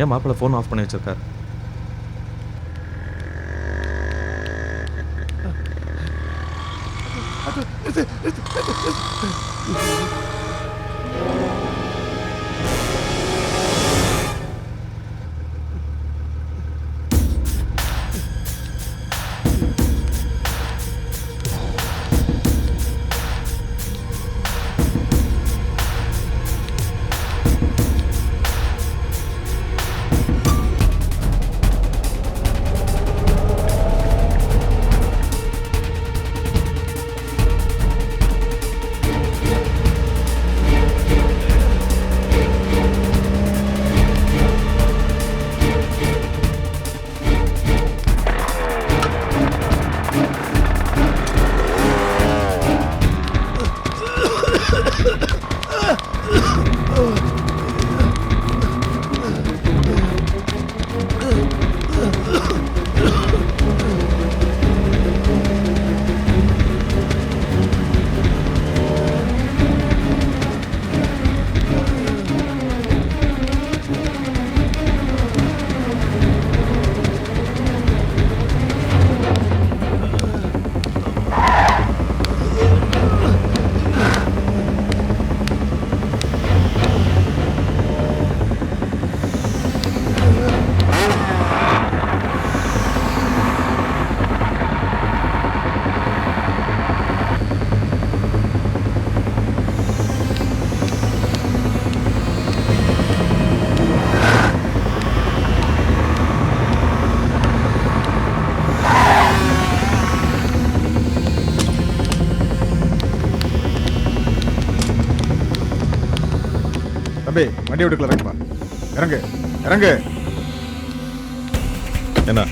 ஏன் மாப்பிள்ளை phone off பண்ணி வச்சிருக்காரு. வண்டி விட்டுக்குள்ள இறங்குப்பா இறங்கு இறங்கு என்ன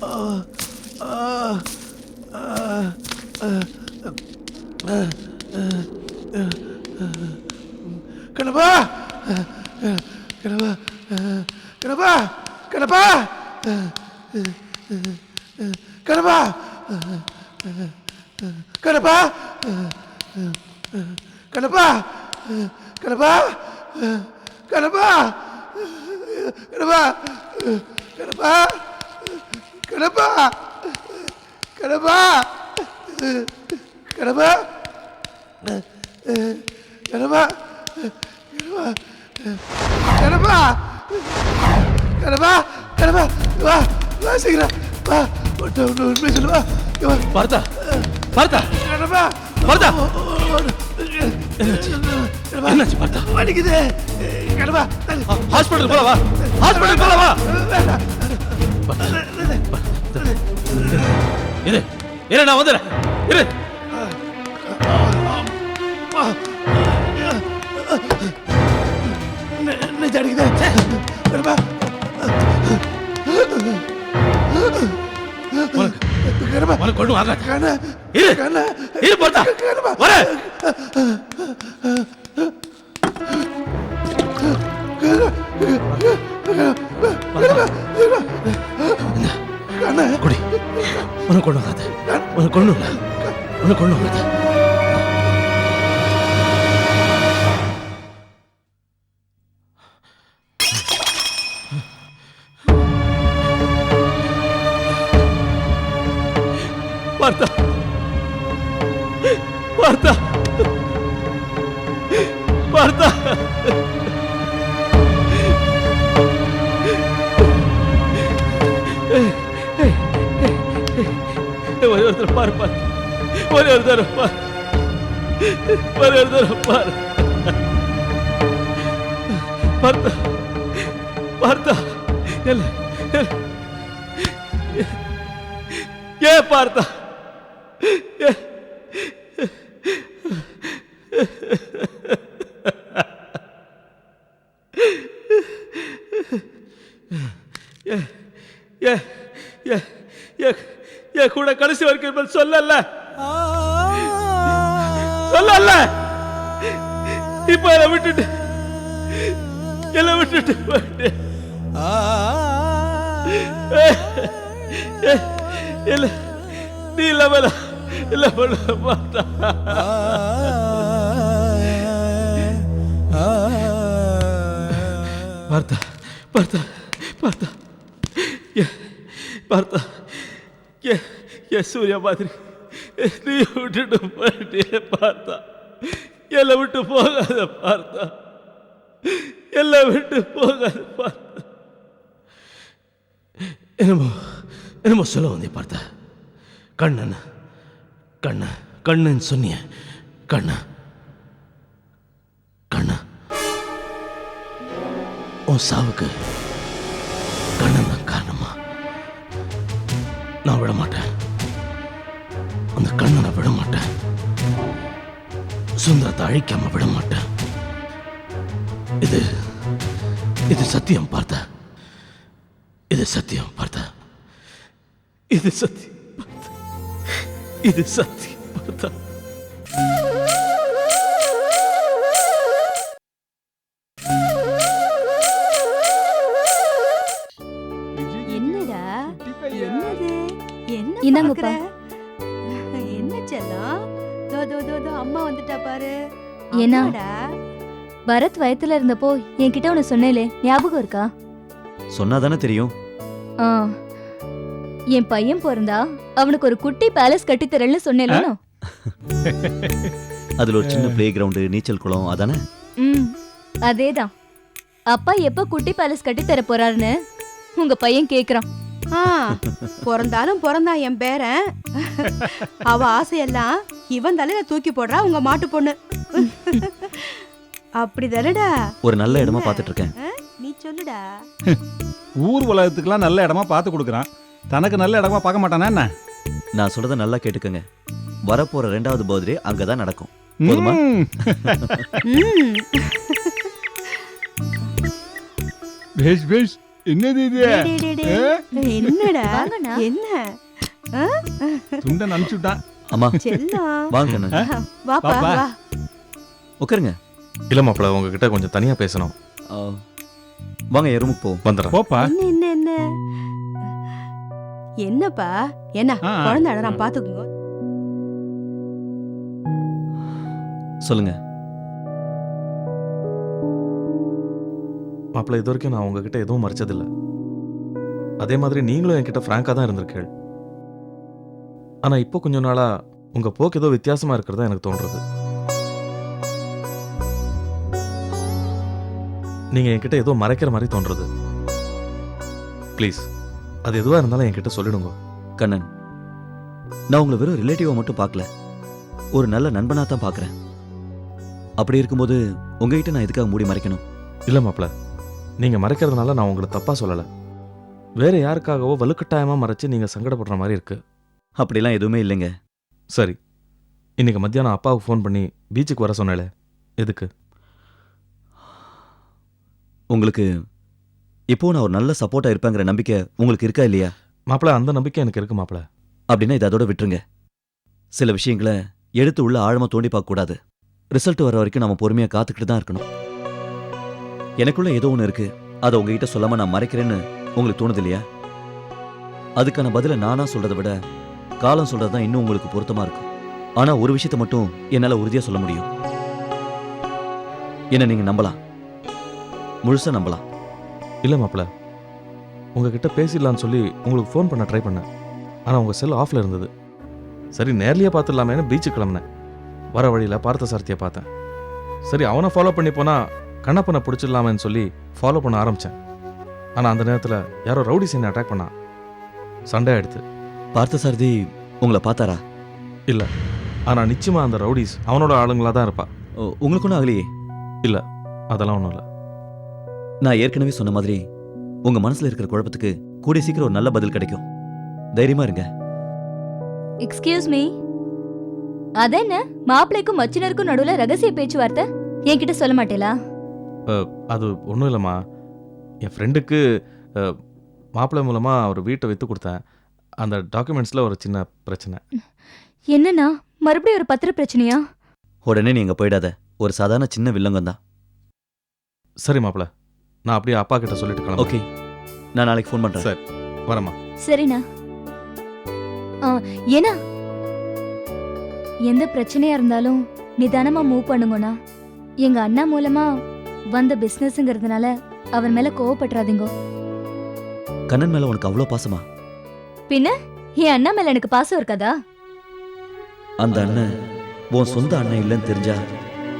아와 கணபா கணபா கணபா கணபா கணபா கணபா கணபா கணபா கணபா வா வா சீக்கிரம் வா ஒன்று ஒன்று உண்மை சொல்லு வா இங்க வா பார்த்தா பார்த்தா கணபா பார்த்தா என்னாச்சு பார்த்தா வலிக்குது ஹாஸ்பிட்டல் போலவா ஹாஸ்பிட்டல் போலவா இரு இரு நான் வந்துடுறேன். இரு. நெஞ்சு அடிக்குது. திரும்ப உனக்கு ஒன்றும் ஆகாது இரு. இரு பார்த்தா வர உனக்கு உன்னை இல்லை உனக்கு ஒண்ணும் பார்த்தா பார்த்தா ஒரே ஒருத்தர் பாரு பாரு ஒரே ஒருத்தர் பாரு ஒரே ஒருத்தர் பாரு பார்த்தா பார்த்தா. இல்ல ஏ பார்த்தா. ஏ. ஏ ஏ ஏ ஏ. ஏ கூட கடைசி வரைக்கும் இருப்பேன் சொல்லல. சொல்லல. இப்ப என்னை விட்டுட்டு என்னை விட்டுட்டு இல்ல நீ இல்லாம நான் இல்ல பண்ண மாட்டா. பார்த்தா பார்த்தா பார்த்தா. பார்த்தா. ஏ சூர்யா மாதிரி. நீ விட்டுட்டு போயிட்டே பார்த்தா. என்னை விட்டு போகாத பார்த்தா. என்னை விட்டு போகாத பார்த்தா. என்னமோ என்னமோ சொல்ல வந்தே பார்த்தா. கண்ணன் கண்ண கண்ணன் சொன்னிய கண்ண கண்ண உன் சாவுக்கு கண்ணன் தான் காரணமா? நான் விட மாட்டேன். அந்த கண்ணனை விட மாட்டேன். சுந்தரத்தை அழிக்காம விட மாட்டேன். இது இது சத்தியம் பார்த்த. இது சத்தியம் பார்த்த. இது சத்தியம் பார்த்த. இது சத்தியம் பார்த்த. என்னடா? என்னது? என்ன பாரு. ஏன்னா? பரத் வயத்துல இருந்தப்போ என்கிட்ட உன்னை சொன்னேலே ஞாபகம் இருக்கா? சொன்னாதானே தெரியும். ஆ என் பையன் பிறந்தா அவனுக்கு ஒரு குட்டி பேலஸ் கட்டி தரேன்னு சொன்னேல அதுல ஒரு சின்ன பிளே கிரவுண்டு நீச்சல் குளம் அதானே? ம் அதேதான். அப்பா எப்ப குட்டி பேலஸ் கட்டி தர போறாருன்னு உங்க பையன் கேக்குறான். ஆ, பிறந்தாலும் பிறந்தான் என் பேரன். அவ ஆசையெல்லாம் இவன் தலையில தூக்கி போடுறா உங்க மாட்டு பொண்ணு. அப்படிதானடா ஒரு நல்ல இடமா பார்த்துட்டு இருக்கேன் நீ சொல்லுடா. ஊர் உலகத்துக்குலாம் நல்ல இடமா பார்த்து கொடுக்குறான். தனக்கு நல்ல இடமா பார்க்க மாட்டானா என்ன? நான் சொல்றத நல்லா கேட்டுக்கங்க. வரப்போற ரெண்டாவது பர்த்டே அங்கதான் நடக்கும். போதுமா? ம். ம். பேஷ் பேஷ் என்னது இது. என்னடா. என்ன? துண்டை நினைச்சுட்டான் அம்மா. வாங்க. வாப்பா. வா. உட்காருங்க. இல்ல மாப்பிள உங்ககிட்ட கொஞ்சம் தனியா பேசணும். வாங்க என் ரூமுக்கு போவோம். வந்துடுறேன். போப்பா. என்ன என்ன என்ன? என்னப்பா? என்ன. குழந்தை அழறான் பாத்துக்குங்க. சொல்லுங்க. மாப்பிள இது வரைக்கும் நான் உங்ககிட்ட எதுவும் மறைச்சதில்ல. அதே மாதிரி நீங்களும் என்கிட்ட ஃப்ராங்கா தான் இருந்திருக்கீள் ஆனா இப்போ கொஞ்ச நாளா உங்க போக்கு ஏதோ வித்தியாசமா இருக்கிறதா எனக்கு தோன்றது நீங்க என்கிட்ட ஏதோ மறைக்கிற மாதிரி தோன்றது ப்ளீஸ் அது எதுவா இருந்தாலும் என்கிட்ட சொல்லிடுங்க. கண்ணன் நான் உங்களை வெறும் ரிலேட்டிவா மட்டும் பார்க்கல. ஒரு நல்ல நண்பனா தான் பார்க்கறேன். அப்படி இருக்கும்போது உங்ககிட்ட நான் எதுக்காக மூடி மறைக்கணும்? இல்ல மாப்பிள நீங்க மறைக்கிறதுனால நான் உங்களை தப்பா சொல்லல. வேற யாருக்காகவோ வலுக்கட்டாயமா மறைச்சு நீங்க சங்கடப்படுற மாதிரி இருக்கு. அப்படிலாம் எதுவுமே இல்லைங்க. சரி. இன்னைக்கு மத்தியானம் அப்பாவுக்கு ஃபோன் பண்ணி பீச்சுக்கு வர சொன்னேளே. எதுக்கு? உங்களுக்கு இப்போ நான் ஒரு நல்ல சப்போர்ட்டா இருப்பேங்கிற நம்பிக்கை உங்களுக்கு இருக்கா இல்லையா? மாப்பிள அந்த நம்பிக்கை எனக்கு இருக்கு மாப்பிள. அப்படின்னா இதை அதோட விட்டுருங்க. சில விஷயங்களை எடுத்து உள்ள ஆழமா தோண்டி பார்க்க கூடாது. ரிசல்ட் வர வரைக்கும் நம்ம பொறுமையா காத்துக்கிட்டு தான் இருக்கணும். எனக்குள்ள ஏதோ ஒன்று இருக்கு. அதை உங்ககிட்ட சொல்லாம நான் மறைக்கிறேன்னு உங்களுக்கு தோணுது இல்லையா அதுக்கான பதிலை நானா சொல்றதை விட காலம் சொல்றது தான் இன்னும் உங்களுக்கு பொருத்தமா இருக்கும். ஆனா ஒரு விஷயத்தை மட்டும் என்னால உறுதியா சொல்ல முடியும். என்ன நீங்க நம்பலாம். முழுசா நம்பலாம். இல்லை மாப்பிள்ள உங்ககிட்ட பேசிடலான்னு சொல்லி உங்களுக்கு ஃபோன் பண்ண ட்ரை பண்ணேன். ஆனால் உங்கள் செல் ஆஃப்ல இருந்தது. சரி நேர்லயே பார்த்துடலாமேன்னு பீச்சுக்கு கிளம்புனேன். வர வழியில் பார்த்த சாரதியை பார்த்தேன். சரி அவனை ஃபாலோ பண்ணி போனால் கண்ணப்பனை பிடிச்சிடலாமேன்னு சொல்லி ஃபாலோ பண்ண ஆரம்பித்தேன் ஆனால் அந்த நேரத்தில் யாரோ ரவுடி சீனை அட்டாக் பண்ணான் சண்டை ஆயிடுத்து பார்த்த சாரதி உங்களை பார்த்தாரா? ஆனால் நிச்சயமாக அந்த ரவுடிஸ் அவனோட ஆளுங்களாக தான் இருப்பா. ஓ, உங்களுக்கு ஒன்றும் ஆகலையே? அதெல்லாம் ஒன்றும் இல்லை. நான் ஏற்கனவே சொன்ன மாதிரி உங்க மனசுல இருக்கிற குழப்பத்துக்கு கூடிய சீக்கிரம் ஒரு நல்ல பதில் கிடைக்கும். தைரியமா இருங்க. எக்ஸ்கியூஸ் மீ அதென்ன? மாப்பிள்ளைக்கும் மச்சினருக்கும் நடுவுல ரகசிய பேச்சுவார்த்தை? என்கிட்ட சொல்ல மாட்டேலா அது ஒன்றும் இல்லைம்மா. என் ஃப்ரெண்டுக்கு மாப்பிள்ளை மூலமாக ஒரு வீட்டை விற்று கொடுத்தேன். அந்த டாக்குமெண்ட்ஸில் ஒரு சின்ன பிரச்சனை. என்னன்னா மறுபடியும் ஒரு பத்திர பிரச்சனையா? உடனே நீங்க போயிடாத. ஒரு சாதாரண சின்ன வில்லங்கம் தான். சரி மாப்பிள நான் அப்படியே அப்பா கிட்ட சொல்லிட்டு கிளம்புறேன். ஓகே. நான் நாளைக்கு ஃபோன் பண்றேன். சரி. வரேம்மா. சரிண்ணா. ஆ, ஏன்னா? எந்த பிரச்சனையா இருந்தாலும் நிதானமா மூவ் பண்ணுங்கண்ணா. எங்க அண்ணா மூலமா வந்த பிசினஸ்ங்கிறதுனால அவர் மேல கோவப்பட்டுறாதீங்க. கண்ணன் மேல உனக்கு அவ்வளோ பாசமா? பின்ன என் அண்ணா மேல எனக்கு பாசம் இருக்காதா? அந்த அண்ணன் உன் சொந்த அண்ணன் இல்லைன்னு தெரிஞ்சா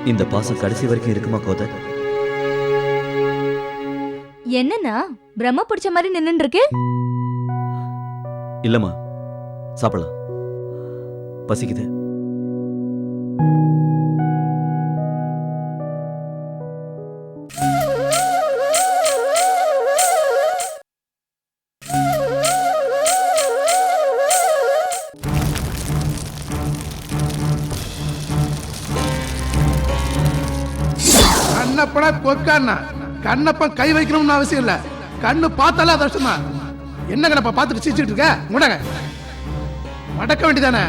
இந்த பாசம் கடைசி வரைக்கும் இருக்குமா கோத என்னன்னா பிரம்ம பிடிச்ச மாதிரி நின்னுட்டு இருக்கு இல்லம்மா சாப்பிடலாம். பசிக்குது. கண்ணப்பனா கொக்கான்னா? கண்ணப்பன் கை வைக்கணும்னு அவசியம் இல்ல. கண்ணு பார்த்தாலே அது வருஷமா என்ன கண்ணப்பா பார்த்துட்டு சிரிச்சுட்டு இருக்க? முடங்க. மடக்க வேண்டியதானே?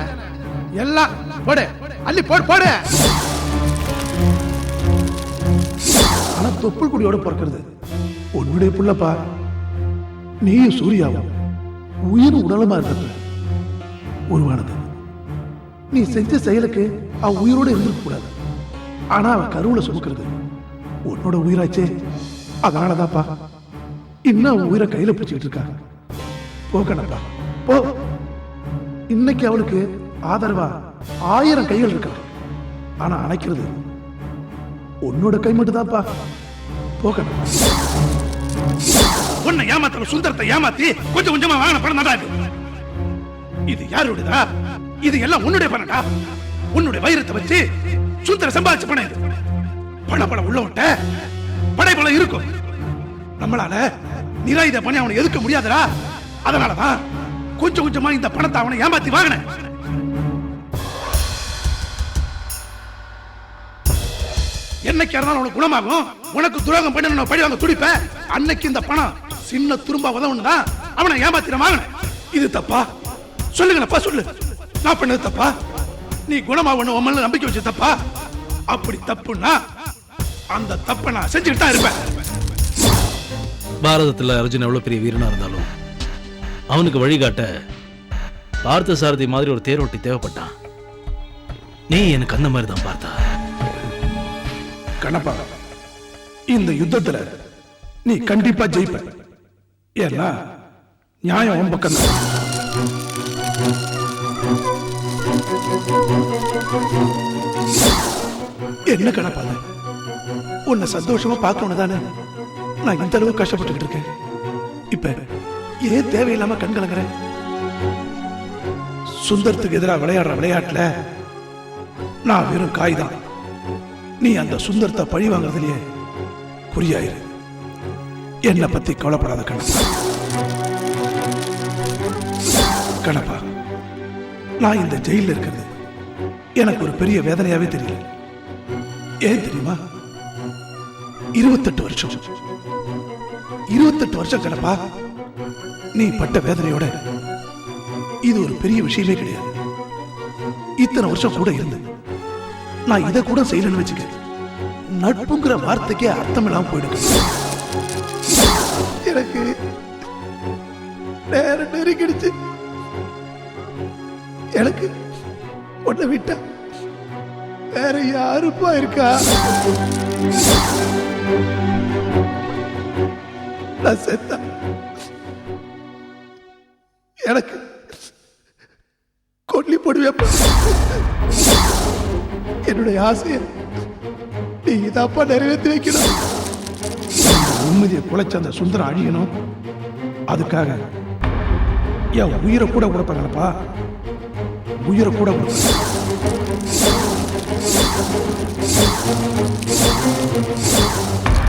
எல்லாம் போடு. அள்ளி போடு போடு. ஆனா தொப்புள் குடியோட பிறக்கிறது. உன்னுடைய புள்ளப்பா. நீயும் சூர்யாவும் உயிர் உடலமா இருக்கிறது. உருவானது. நீ செஞ்ச செயலுக்கு அவன் உயிரோட இருந்திருக்க கூடாது. ஆனா அவன் கருவுல சுமக்கிறது. உன்னோட உயிராச்சே. அதனாலதான்ப்பா. இன்னும் அவன் உயிரை கையில பிடிச்சிக்கிட்டு இருக்கா. போக்கணப்பா போ. இன்னைக்கு அவளுக்கு ஆதரவா ஆயிரம் கைகள் இருக்கலாம் ஆனா அணைக்கிறது உன்னோட கை மட்டும்தான்ப்பா. போ கண்ணப்பா. உன்னை ஏமாத்துற சுந்தரத்தை ஏமாத்தி கொஞ்சம் கொஞ்சமா வாங்கின பணம் தான் இது. இது யாருடையதா? இது எல்லாம் உன்னுடைய பணம்டா. உன்னுடைய வைரத்தை வச்சு சுந்தர சம்பாதிச்ச பணம் இது. பண பணம் உள்ளவன்ட்ட படை பணம் இருக்கும். நம்மளால நிராயுத பணி அவனை எதுக்க முடியாதுடா. அதனாலதான் கொஞ்சம் கொஞ்சமா இந்த பணத்தை அவனை ஏமாத்தி வாங்கினேன். என்னைக்கு இருந்தாலும் உனக்கு குணமாகும். உனக்கு துரோகம் பண்ணி நான் பழி வாங்க துடிப்ப அன்னைக்கு இந்த பணம் சின்ன துரும்பா உதவுன்னு அவனை ஏமாத்திர வாங்கினேன். இது தப்பா? சொல்லுங்கப்பா சொல்லு. நான் பண்ணது தப்பா? நீ குணமாகணும் உன் நம்பிக்கை வச்சு தப்பா? அப்படி தப்புன்னா அந்த தப்பை நான் செஞ்சுட்டு தான் இருப்பேன். பாரதத்தில் அர்ஜுன் எவ்வளோ பெரிய வீரனாக இருந்தாலும் அவனுக்கு வழிகாட்ட பார்த்த சாரதி மாதிரி ஒரு தேரோட்டி தேவைப்பட்டான். நீ எனக்கு அந்த மாதிரி தான் பார்த்தா. கண்ணப்பா இந்த யுத்தத்துல நீ கண்டிப்பா ஜெயிப்ப. ஏன்னா நியாயம் உன் பக்கம் என்ன கணப்பா உன்னை சந்தோஷமா பார்க்கணும் தானே நான் இந்த அளவு கஷ்டப்பட்டுக்கிட்டு இருக்கேன். இப்ப ஏன் தேவையில்லாம கண் கலங்குறேன் சுந்தரத்துக்கு எதிராக விளையாடுற விளையாட்டுல நான் வெறும் காய் தான் நீ அந்த சுந்தரத்தை பழி வாங்குறதுலயே குறியாயிரு. என்னை பத்தி கவலைப்படாத கணப்பா கணப்பா நான் இந்த ஜெயில இருக்கிறது. எனக்கு ஒரு பெரிய வேதனையாவே தெரியல. ஏன் தெரியுமா? இருபத்தெட்டு வருஷம். இருபத்தெட்டு வருஷம் கடப்பா நீ பட்ட வேதனையோட இது ஒரு பெரிய விஷயமே கிடையாது. இத்தனை வருஷம் கூட இருந்து நான் இதை கூட செய்யலன்னு வச்சுக்க நட்புங்கிற வார்த்தைக்கே அர்த்தம் இல்லாம போயிடுது. எனக்கு நேரம் நெருங்கிடுச்சு. எனக்கு உன்னை விட்டா வேற யாருப்பா இருக்கா? நான் செத்தா. எனக்கு கொல்லி போடுவேப்பா என்னுடைய ஆசையை நீ இதாப்பா நிறைவேற்றி வைக்கணும். உண்மதியை குலைச்ச அந்த சுந்தரம் அழியணும். அதுக்காக என் உயிரை கூட கொடுப்பாங்களப்பா. உயிரை கூட கொடுப்பாங்க Thank you.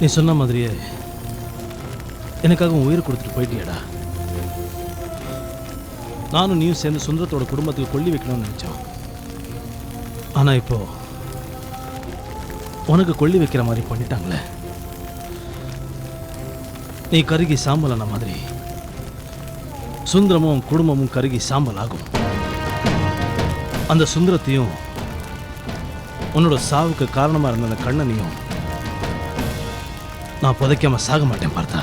நீ சொன்ன மாதிரியே எனக்காக உன் உயிர் கொடுத்துட்டு போயிட்டியடா. நானும் நீயும் சேர்ந்து சுந்தரத்தோட குடும்பத்துக்கு கொல்லி வைக்கணும்னு நினச்சோம். ஆனா இப்போ உனக்கு கொல்லி வைக்கிற மாதிரி பண்ணிட்டாங்களே. நீ கருகி சாம்பலான மாதிரி சுந்தரமும் குடும்பமும் கருகி சாம்பல் ஆகும். அந்த சுந்தரத்தையும் உன்னோட சாவுக்கு காரணமா இருந்த அந்த கண்ணனையும் நான் புதைக்காம சாக மாட்டேன் பார்த்தா.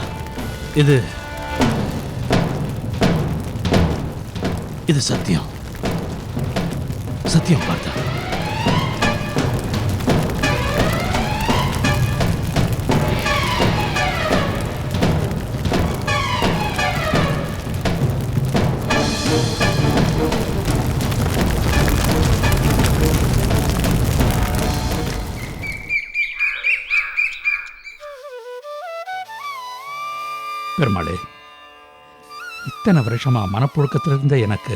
இது இது சத்தியம். சத்தியம் பார்த்தா. பெருமாளே இத்தனை வருஷமா மனப்புழுக்கத்தில் இருந்த எனக்கு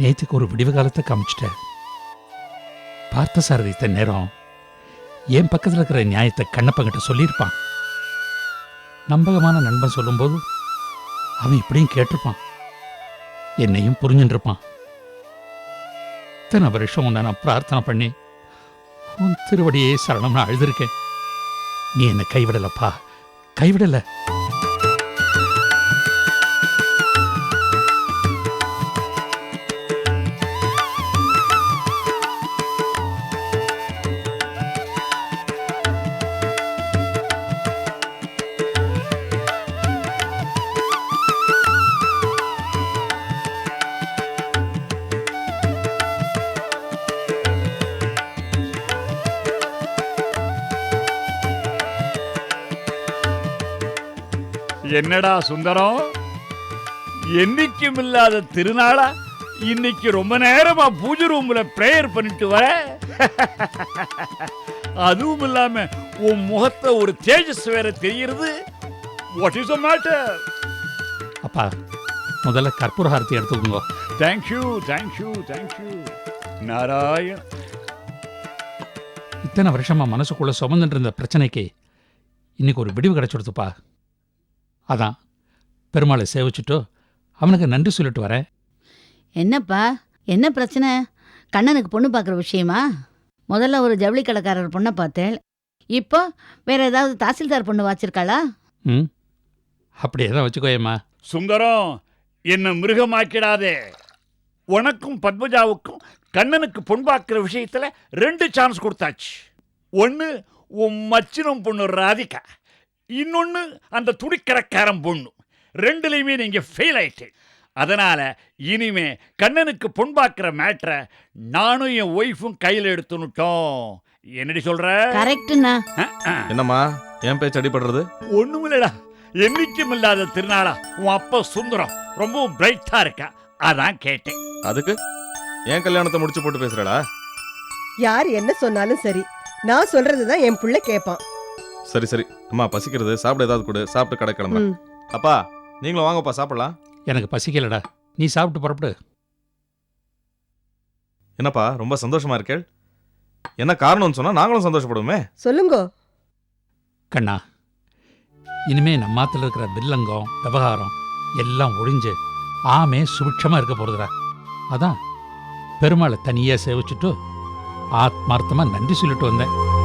நேற்றுக்கு ஒரு விடிவு காலத்தை காமிச்சிட்ட பார்த்த சாரதி இத்தனை நேரம் என் பக்கத்தில் இருக்கிற நியாயத்தை கண்ணப்பங்கிட்ட சொல்லியிருப்பான். நம்பகமான நண்பன் சொல்லும்போது அவன் இப்படியும் கேட்டிருப்பான். என்னையும் புரிஞ்சுட்டுருப்பான் இத்தனை வருஷம் உன்னை நான் பிரார்த்தனை பண்ணி உன் திருவடியே சரணம்னு அழுதுருக்கேன். நீ என்னை கைவிடலப்பா கைவிடல. என்னடா சுந்தரம்? என்னைக்கும் இல்லாத திருநாளா? இன்னைக்கு ரொம்ப நேரமா பூஜை ரூம்ல பிரேயர் பண்ணிட்டு வர? அதுவும் இல்லாம உன் முகத்தை ஒரு தேஜஸ் வேற தெரியுது வாட் இஸ் மேட்டர் அப்பா முதல்ல கற்பூர ஹாரத்தி எடுத்துக்கோங்க தேங்க்யூ தேங்க்யூ தேங்க்யூ நாராயண். இத்தனை வருஷமா மனசுக்குள்ள சுமந்துட்டு இருந்த பிரச்சனைக்கு இன்னைக்கு ஒரு விடிவு கிடைச்சிடுத்துப்பா. அதான். பெருமாளை சேவிச்சுட்டு அவனுக்கு நன்றி சொல்லிட்டு வரேன். என்னப்பா? என்ன பிரச்சனை? கண்ணனுக்கு பொண்ணு பார்க்குற விஷயமா? முதல்ல ஒரு ஜவுளி கடைக்காரர் பொண்ணை பார்த்தேன். இப்போ வேற ஏதாவது தாசில்தார் பொண்ணு வாச்சிருக்காளா? ம். அப்படியே தான் வச்சுக்கோயம்மா. சுந்தரம் என்ன மிருகமாக்கிடாதே. உனக்கும் பத்மஜாவுக்கும் கண்ணனுக்கு பொன் பார்க்கிற விஷயத்துல ரெண்டு சான்ஸ் கொடுத்தாச்சு. ஒன்று உன் மச்சினம் பொண்ணு ராதிகா. இன்னொன்று அந்த துணிக்கடைக்காரன் பொண்ணு. ரெண்டுலையுமே நீங்க ஃபெயில் ஆயிட்டு. அதனால இனிமே கண்ணனுக்கு பொன் பார்க்கிற மேட்ரை நானும் என் ஒய்ஃபும் கையில் எடுத்துனுட்டோம் என்னடி சொல்ற? கரெக்டுண்ணா. என்னம்மா என் பேச்சு அடிபடுறது? ஒண்ணுமில்லடா. என்னைக்கும் இல்லாத திருநாளா. உன் அப்பா சுந்தரம். ரொம்பவும் பிரைட்டா இருக்கா. அதான் கேட்டேன். அதுக்கு? ஏன் கல்யாணத்தை முடிச்சு போட்டு பேசுறடா? யார் என்ன சொன்னாலும் சரி. நான் சொல்றதுதான் என் புள்ள கேட்பான் சரி சரி. அம்மா பசிக்கிறது. சாப்பிட ஏதாவது கொடு. சாப்பிட்டு கடை கிளம்புறேன். அப்பா நீங்களும் வாங்கப்பா சாப்பிடலாம். எனக்கு பசிக்கலடா. நீ சாப்பிட்டு புறப்படு. என்னப்பா ரொம்ப சந்தோஷமா இருக்கேள் என்ன காரணம்னு சொன்னா நாங்களும் சந்தோஷப்படுவோமே. சொல்லுங்கோ. கண்ணா இனிமே நம்மாத்துல இருக்கிற வில்லங்கம் விவகாரம் எல்லாம் ஒழிஞ்சு ஆமே சுபிட்சமா இருக்க போறதுடா. அதான் பெருமாளை தனியா சேவிச்சுட்டு ஆத்மார்த்தமா நன்றி சொல்லிட்டு வந்தேன்.